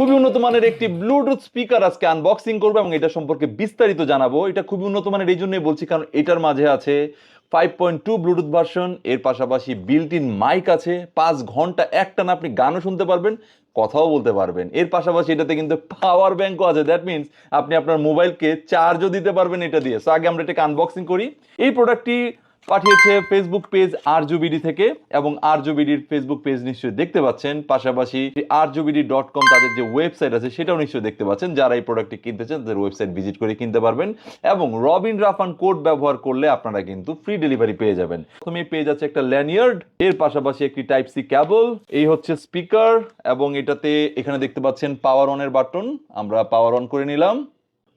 খুবই উন্নত মানের একটি ব্লুটুথ স্পিকার আজকে আনবক্সিং করব এবং এটা সম্পর্কে বিস্তারিত জানাব। এটা খুবই উন্নত মানের, এই জন্যই বলছি, কারণ এটার মাঝে আছে five point two Bluetooth version এর পাশাপাশি বিল্ট ইন মাইক আছে, পাঁচ ঘণ্টা একটানা আপনি গানও শুনতে পারবেন, কথাও বলতে পারবেন। এর পাশাপাশি এটাতে কিন্তু পাওয়ার ব্যাংকও আছে দ্যাট মিনস আপনি আপনার মোবাইলকে চার্জও দিতে পারবেন এটা দিয়ে। সো আগে আমরা এটাকে আনবক্সিং করি। এই প্রোডাক্টটি পাঠিয়েছে ফেসবুক পেজ আরজুবিডি থেকে এবং আরজুবিডির ফেসবুক পেজ নিশ্চয়ই দেখতে পাচ্ছেন। পাশাপাশি আরজুবিডি ডট কম তাদের যে ওয়েবসাইট আছে সেটাও নিশ্চয়ই দেখতে পাচ্ছেন। যারা এই প্রোডাক্টটি কিনতে চান, তাদের ওয়েবসাইট ভিজিট করে কিনতে পারবেন এবং রবিন রাফান কোড ব্যবহার করলে আপনারা কিন্তু ফ্রি ডেলিভারি পেয়ে যাবেন। প্রথমে পেজ আছে একটা ল্যানিয়ার্ড এর পাশাপাশি একটি টাইপ সি ক্যাবল এই হচ্ছে স্পিকার এবং এটাতে এখানে দেখতে পাচ্ছেন পাওয়ার অনের বাটন আমরা পাওয়ার অন করে নিলাম।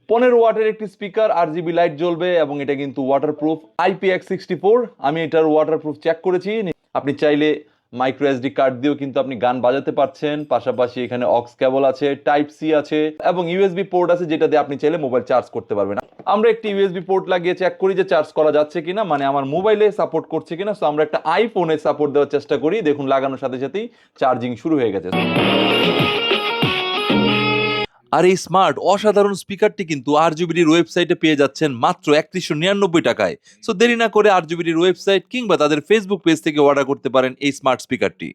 পনেরো ওয়াটের একটি স্পিকার আর জিবি লাইট জ্বলবে এবং এটা কিন্তু ওয়াটারপ্রুফ আইপিএক্স সিক্সটি ফোর আমি এটার ওয়াটারপ্রুফ চেক করেছি। আপনি চাইলে মাইক্রো এসডি কার্ড দিয়েও কিন্তু আপনি গান বাজাতে পারছেন। পাশাপাশি এখানে অক্স কেবল আছে টাইপ সি আছে এবং ইউএসবি পোর্ট আছে যেটা দিয়ে আপনি চাইলে মোবাইল চার্জ করতে পারবেন। আমরা একটি ইউএসবি পোর্ট লাগিয়ে চেক করি যে চার্জ করা যাচ্ছে কিনা। মানে আমার মোবাইলে সাপোর্ট করছে কিনা। সো আমরা একটা আইফোনে সাপোর্ট দেওয়ার চেষ্টা করি। দেখুন, লাগানোর সাথে সাথেই চার্জিং শুরু হয়ে গেছে। আর এই স্মার্ট, অসাধারণ স্পিকারটি কিন্তু আর আরজিবিডির ওয়েবসাইটে পেয়ে যাচ্ছেন মাত্র একত্রিশশো নিরানব্বই টাকায়। সো দেরি না করে আর আরজিবিডির ওয়েবসাইট কিংবা তাদের ফেসবুক পেজ থেকে অর্ডার করতে পারেন এই স্মার্ট স্পিকারটি।